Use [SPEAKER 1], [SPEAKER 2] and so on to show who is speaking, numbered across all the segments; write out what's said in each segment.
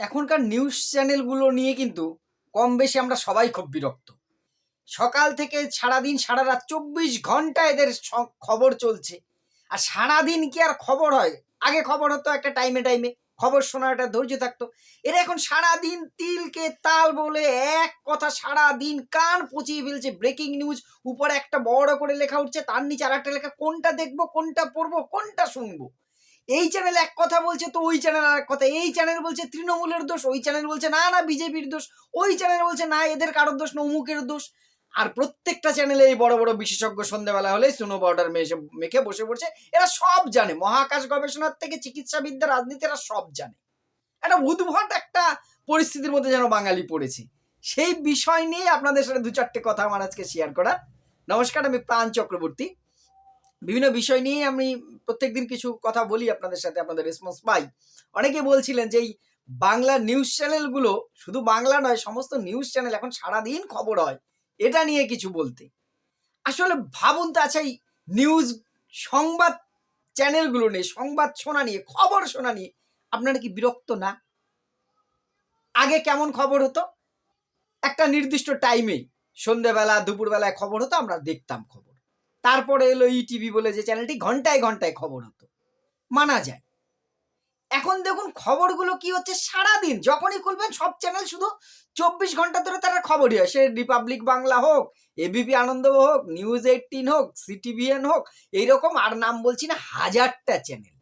[SPEAKER 1] এখনকার নিউজ চ্যানেলগুলো নিয়ে কিন্তু কম বেশি আমরা সবাই খুব বিরক্ত। সকাল থেকে সারাদিন সারা রাত চব্বিশ ঘণ্টা এদের খবর চলছে। আর সারাদিন কি আর খবর হয়? আগে খবর হতো একটা টাইমে টাইমে খবর শোনার একটা ধৈর্য থাকতো। এরা এখন সারাদিন তিলকে তাল বলে এক কথা সারা দিন কান পচিয়ে ফেলছে। ব্রেকিং নিউজ উপরে একটা বড় করে লেখা উঠছে। তার নিচে আর একটা লেখা, কোনটা দেখব, কোনটা পড়ব, কোনটা শুনব? এই চ্যানেল এক কথা বলছে তো ওই চ্যানেল আর এক কথা। এই চ্যানেল বলছে তৃণমূলের দোষ, ওই চ্যানেল বলছে না না, বিজেপির দোষ, ওই চ্যানেল বলছে না, এদের কারোর দোষ না, অমুকের দোষ। আর প্রত্যেকটা চ্যানেলে এই বড় বড় বিশেষজ্ঞ সন্ধ্যাবেলা হলে সুনো বর্ডার মেশে মেখে বসে পড়ছে। এরা সব জানে, মহাকাশ গবেষণার থেকে চিকিৎসাবিদ্যা রাজনীতি এরা সব জানে। একটা উদ্ভট একটা পরিস্থিতির মধ্যে যেন বাঙালি পড়েছে। সেই বিষয় নিয়ে আপনাদের সাথে দু চারটে কথা আমার আজকে শেয়ার করা নমস্কার, আমি প্রাণ চক্রবর্তী। বিভিন্ন বিষয় নিয়ে আমি প্রত্যেকদিন কিছু কথা বলি আপনাদের সাথে, আপনাদের রেসপন্স পাই। অনেকে বলছিলেন যে এই বাংলা নিউজ চ্যানেলগুলো শুধু বাংলা নয়, সমস্ত নিউজ চ্যানেল এখন সারাদিন খবর হয়। এটা নিয়ে কিছু বলতে। আসলে ভাবুন তো আচ্ছা এই নিউজ সংবাদ চ্যানেলগুলো নিয়ে, সংবাদ শোনা নিয়ে, খবর শোনা নিয়ে আপনারা কি বিরক্ত না? আগে কেমন খবর হতো? একটা নির্দিষ্ট টাইমে সন্ধেবেলা, দুপুরবেলায় খবর হতো, আমরা দেখতাম খবর। তারপরে এলো ইটিভি বলে যে চ্যানেলটি ঘন্টায় ঘন্টায় খবর হতো। মানা যায়। এখন দেখুন, খবরগুলো কি হচ্ছে? সারাদিন যখনই খুলবেন, সব চ্যানেল শুধু চব্বিশ ঘণ্টা ধরে তারা খবরই হয়। সে রিপাবলিক বাংলা হোক এবিপি আনন্দ হোক নিউজ এইটিন হোক সিটিভিএন হোক, এইরকম আর নাম বলছি না, হাজারটা চ্যানেল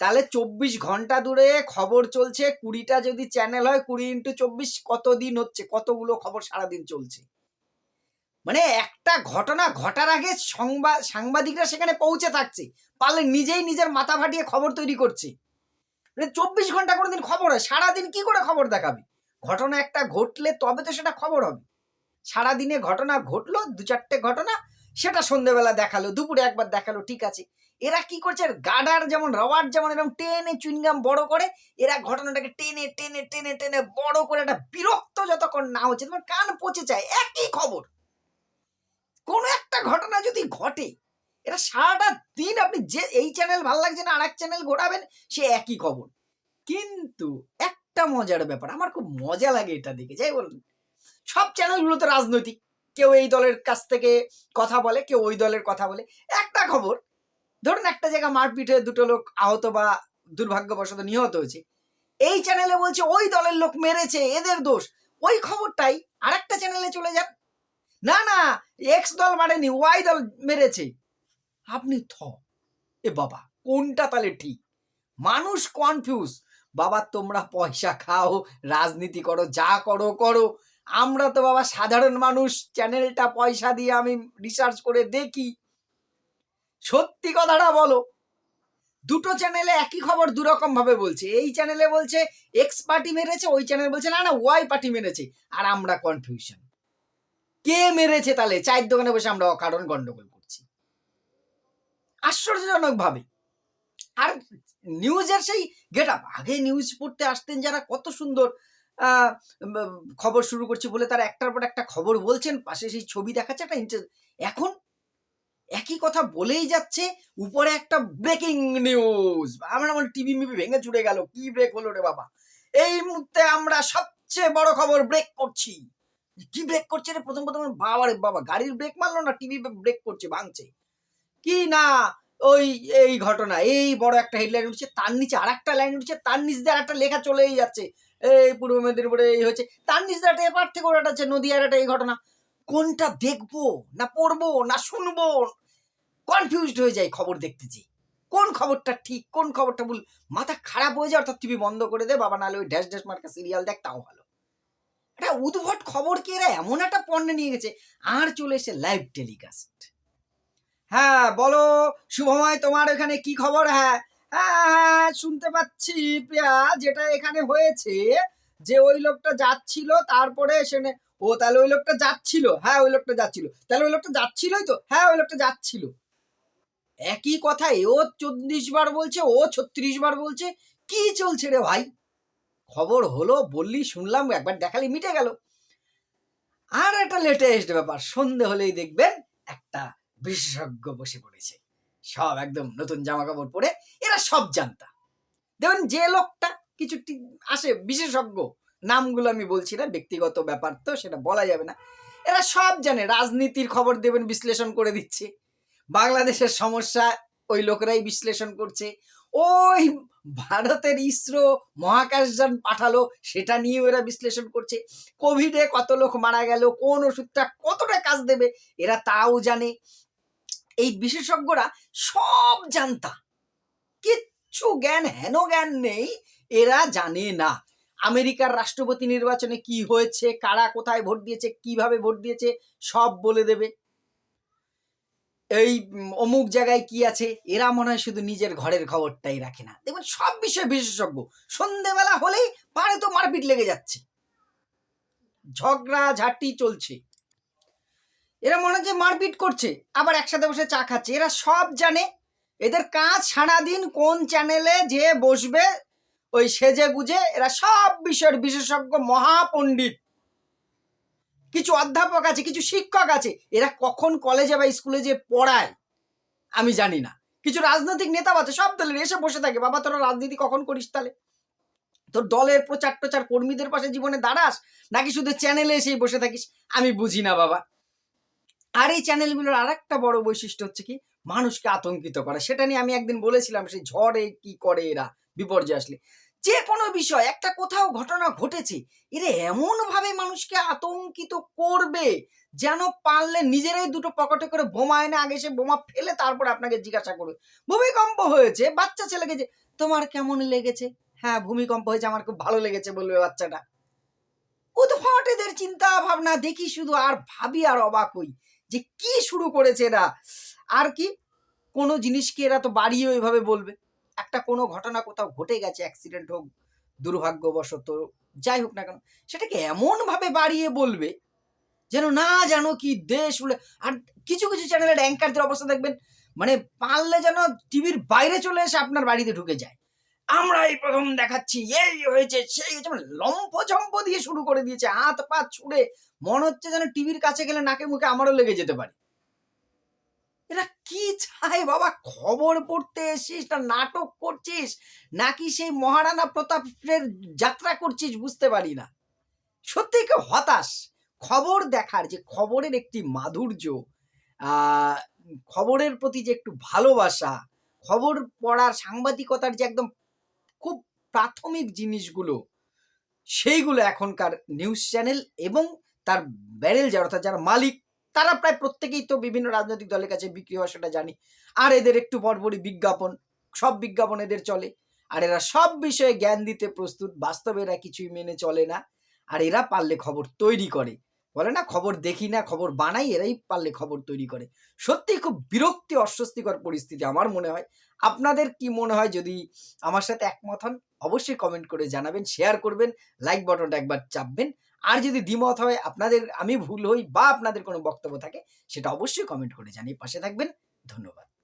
[SPEAKER 1] তাহলে চব্বিশ ঘণ্টা দূরে খবর চলছে, কুড়িটা যদি চ্যানেল হয়, কুড়ি ইন্টু চব্বিশ কত দিন হচ্ছে? কতগুলো খবর সারাদিন চলছে? মানে একটা ঘটনা ঘটার আগে সংবাদ সাংবাদিকরা সেখানে পৌঁছে থাকছে। পারলে নিজেই নিজের মাথা ফাটিয়ে খবর তৈরি করছে। মানে চব্বিশ ঘণ্টা কোনো দিন খবর হয়, সারাদিন কি করে খবর দেখাবে? ঘটনা একটা ঘটলে তবে তো সেটা খবর হবে। সারাদিনে ঘটনা ঘটলো, দু চারটে ঘটনা, সেটা সন্ধ্যেবেলা দেখাল, দুপুরে একবার দেখাল, ঠিক আছে। এরা কি করছে, গাডার যেমন রবার যেমন এরকম টেনে চুইনগাম বড় করে, এরা ঘটনাটাকে টেনে টেনে টেনে টেনে বড় করে একটা বিরক্ত যতক্ষণ না হচ্ছে, তোমার কান পচে যায়, একই খবর। কোনো একটা ঘটনা যদি ঘটে, এটা সারাটা দিন আপনি যে এই চ্যানেল ভালো লাগছে না আর এক চ্যানেল ঘোরাবেন, সে একই খবর। কিন্তু একটা মজার ব্যাপার, আমার খুব মজা লাগে এটা দেখে, যাই বলুন। সব চ্যানেলগুলো তো রাজনৈতিক, কেউ এই দলের কাছ থেকে কথা বলে, কেউ ওই দলের কথা বলে, একটা খবর, ধরুন একটা জায়গা মারপিট হয়ে দুটো লোক আহত বা দুর্ভাগ্যবশত নিহত হয়েছে, এই চ্যানেলে বলছে ওই দলের লোক মেরেছে, এদের দোষ, ওই খবরটাই আরেকটা চ্যানেলে চলে যান না না এক্স দল মারেনি ওয়াই দল মেরেছে। আপনি থ। এ বাবা, কোনটা তাহলে ঠিক? মানুষ কনফিউজ বাবা, তোমরা পয়সা খাও, রাজনীতি করো, যা করো করো। আমরা তো বাবা সাধারণ মানুষ, চ্যানেলটা পয়সা দিয়ে আমি রিসার্চ করে দেখি। সত্যি কথাটা বলো। দুটো চ্যানেলে একই খবর দুরকম ভাবে বলছে। এই চ্যানেলে বলছে এক্স পার্টি মেরেছে, ওই চ্যানেল বলছে, না না ওয়াই পার্টি মেরেছে। আর আমরা কনফিউশন কে মেরেছে তাহলে? চায়ের দোকানে বসে আমরা অকারণ গন্ডগোল করছি। আশ্চর্যজনক ভাবে আর নিউজের সেই গেট আপ আগে নিউজ পড়তে আসতেন যারা কত সুন্দর খবর শুরু করছে বলে তারা একটার পর একটা খবর বলছেন, পাশে সেই ছবি দেখাচ্ছে একটা ইন্টারেস্ট এখন একই কথা বলেই যাচ্ছে, উপরে একটা ব্রেকিং নিউজ আমরা আমার টিভি মিভি ভেঙে চুড়ে গেল, কি ব্রেক হলো রে বাবা? এই মুহূর্তে আমরা সবচেয়ে বড় খবর ব্রেক করছি। কি ব্রেক করছে রে? প্রথম প্রথম বাবা রে বাবা, গাড়ির ব্রেক মারলো না? টিভি ব্রেক করছে, ভাঙছে। কি না? ওই, এই ঘটনা, এই বড় একটা হেডলাইন উঠছে, তার নিচে আর একটা লাইন উঠছে, তার নিচে দিয়ে একটা লেখা চলেই যাচ্ছে। এই পূর্ব মেদিনীপুরে এই হচ্ছে তার নিচে দিয়ে একটা এপার থেকে ওটা হচ্ছে নদীয়ার একটা এই ঘটনা। কোনটা দেখব, না পড়ব, না শুনব? কনফিউজড হয়ে যায় খবর দেখতে যে কোন খবরটা ঠিক, কোন খবরটা ভুল? মাথা খারাপ হয়ে যায়, অর্থাৎ টিভি বন্ধ করে দে, বাবা, নাহলে ওই ড্যাশ ড্যাশ মার্কা সিরিয়াল দেখ, তাও ভালো। এটা উদ্ভট খবর কি এরা এমন একটা পণ্য নিয়ে গেছে? আর চলে এসে লাইভ টেলিকাস্ট হ্যাঁ বলো শুভময় তোমার এখানে কি খবর? হ্যাঁ হ্যাঁ হ্যাঁ, শুনতে পাচ্ছি প্রিয়া যেটা এখানে হয়েছে যে ওই লোকটা যাচ্ছিল তারপরে এসে নে- ও তাহলে ওই লোকটা যাচ্ছিল। হ্যাঁ ওই লোকটা যাচ্ছিল। তাহলে ওই লোকটা যাচ্ছিলই তো? হ্যাঁ ওই লোকটা যাচ্ছিল। একই কথা ও চল্লিশ বার বলছে ও ছত্রিশ বার বলছে কি চলছে রে ভাই? খবর হলো, বললি, শুনলাম, একবার দেখালি, মিটে গেল। আর একটা লেটেস্ট ব্যাপার, সন্ধে হলেই দেখবেন একটা বিশেষজ্ঞ বসে পড়েছে। সব একদম নতুন জামা কাপড় পরে, এরা সব জানতা। দেখবেন যে লোকটা, কিছু আসে, বিশেষজ্ঞ, নামগুলো আমি বলছি না, ব্যক্তিগত ব্যাপার তো, সেটা বলা যাবে না। এরা সব জানে, রাজনীতির খবর দেবেন, বিশ্লেষণ করে দিচ্ছে। বাংলাদেশের সমস্যা, ওই লোকরাই বিশ্লেষণ করছে। ওই ভারতের ইসরো মহাকাশযান পাঠালো, সেটা নিয়ে ওরা বিশ্লেষণ করছে। কোভিডে কত লোক মারা গেল, কোন ওষুধটা কতটা কাজ দেবে, এরা তাও জানে। এই বিশেষজ্ঞরা সব জানতা। কিচ্ছু জ্ঞান, হেন জ্ঞান নেই, এরা জানে না। আমেরিকার রাষ্ট্রপতি নির্বাচনে কি হয়েছে, কারা কোথায় ভোট দিয়েছে, কীভাবে ভোট দিয়েছে, সব বলে দেবে। এই অমুক জায়গায় কি আছে? এরা মনে হয় শুধু নিজের ঘরের খবরটাই রাখে না। দেখবেন সব বিষয়ে বিশেষজ্ঞ। সন্ধেবেলা হলেই পারে তো মারপিট লেগে যাচ্ছে। ঝগড়া, ঝাঁটি চলছে। এরা মনে হচ্ছে মারপিট করছে, আবার একসাথে বসে চা খাচ্ছে। এরা সব জানে এদের কাজ সারাদিন কোন চ্যানেলে যে বসবে, ওই সেজে গুজে এরা সব বিষয়ের বিশেষজ্ঞ, মহাপণ্ডিত। কিছু অধ্যাপক আছে, কিছু শিক্ষক আছে, এরা কখন কলেজে বা স্কুলে যে পড়ায়, আমি জানি না। কিছু রাজনৈতিক নেতা আছে, সব দলের এসে বসে থাকে, বাবা, তোরা রাজনীতি কখন করিস তাহলে? তোর দলের প্রচার টোচার কর্মীদের পাশে জীবনে দাঁড়াস, নাকি শুধু চ্যানেলে এসেই বসে থাকিস? আমি বুঝি না, বাবা। আর এই চ্যানেলগুলোর আর একটা বড় বৈশিষ্ট্য হচ্ছে কি? মানুষকে আতঙ্কিত করা। সেটা নিয়ে আমি একদিন বলেছিলাম, সেই ঝড়ে কি করে এরা? বিপর্যয় আসলে। যে কোনো বিষয়, একটা কোথাও ঘটনা ঘটেছে, এরা এমন ভাবে মানুষকে আতঙ্কিত করবে যেন পারলে নিজেরাই দুটো পকেটে করে বোমা এনে আগে সে বোমা ফেলে তারপর আপনাকে জিজ্ঞাসা করবে, ভূমিকম্প হয়েছে, বাচ্চা ছেলেকে যে, তোমার কেমন লেগেছে? হ্যাঁ ভূমিকম্প হয়েছে, আমার খুব ভালো লেগেছে, বলবে বাচ্চাটা। উদ্ভট এদের চিন্তা ভাবনা দেখি শুধু আর ভাবি আর অবাক হই যে কি শুরু করেছে এরা। আর কি, কোনো জিনিসকে এরা তো বাড়িয়ে ওইভাবে বলবে। একটা কোনো ঘটনা কোথাও ঘটে গেছে অ্যাক্সিডেন্ট হোক, দুর্ভাগ্যবশত, যাই হোক না কেন, সেটাকে এমন ভাবে বাড়িয়ে বলবে যেন না জানো কি দেশ উড়ে আর কিছু কিছু চ্যানেলের অ্যাঙ্কারদের অবস্থা দেখবেন মানে পারলে যেন টিভির বাইরে চলে এসে আপনার বাড়িতে ঢুকে যায়। আমরা এই প্রথম দেখাচ্ছি, এই হয়েছে, সেই হয়েছে মানে লম্ফ ঝম্প দিয়ে শুরু করে দিয়েছে, হাত পা ছুড়ে, মনে হচ্ছে যেন টিভির কাছে গেলে নাকে মুখে আমারও লেগে যেতে পারে। এরা কি চায় বাবা? খবর পড়তে এসিস না নাটক করছিস? নাকি সেই মহারানা প্রতাপের যাত্রা করছিস বুঝতে পারি না। সত্যি কেউ হতাশ। খবর দেখার যে খবরের একটি মাধুর্য খবরের প্রতি যে একটু ভালোবাসা, খবর পড়ার সাংবাদিকতার যে একদম খুব প্রাথমিক জিনিসগুলো, সেইগুলো এখনকার নিউজ চ্যানেল এবং তার ব্যারেল যারা অর্থাৎ যারা মালিক তারা প্রায় প্রত্যেকেই তো বিভিন্ন রাজনৈতিক দলের কাছে বিক্রি হয়, সেটা জানি। আর এদের একটু পরপরই বিজ্ঞাপন, সব বিজ্ঞাপন এদের চলে। আর এরা সব বিষয়ে জ্ঞান দিতে প্রস্তুত, বাস্তবে এরা কিছুই মেনে চলে না। আর এরা পারলে খবর তৈরি করে। বলে না, খবর দেখি না, খবর বানাই, এরাই পারলে খবর তৈরি করে। সত্যি খুব বিরক্তি, অস্বস্তিকর পরিস্থিতি আমার মনে হয়। আপনাদের কি মনে হয়, যদি আমার সাথে একমত হন, অবশ্যই কমেন্ট করে জানাবেন শেয়ার করবেন লাইক বাটনটা একবার চাপবেন। আর যদি দ্বিমত হয়, আপনাদের, আমি ভুল হই বা আপনাদের কোনো বক্তব্য থাকে, সেটা অবশ্যই কমেন্ট করে জানিয়ে পাশে থাকবেন। ধন্যবাদ।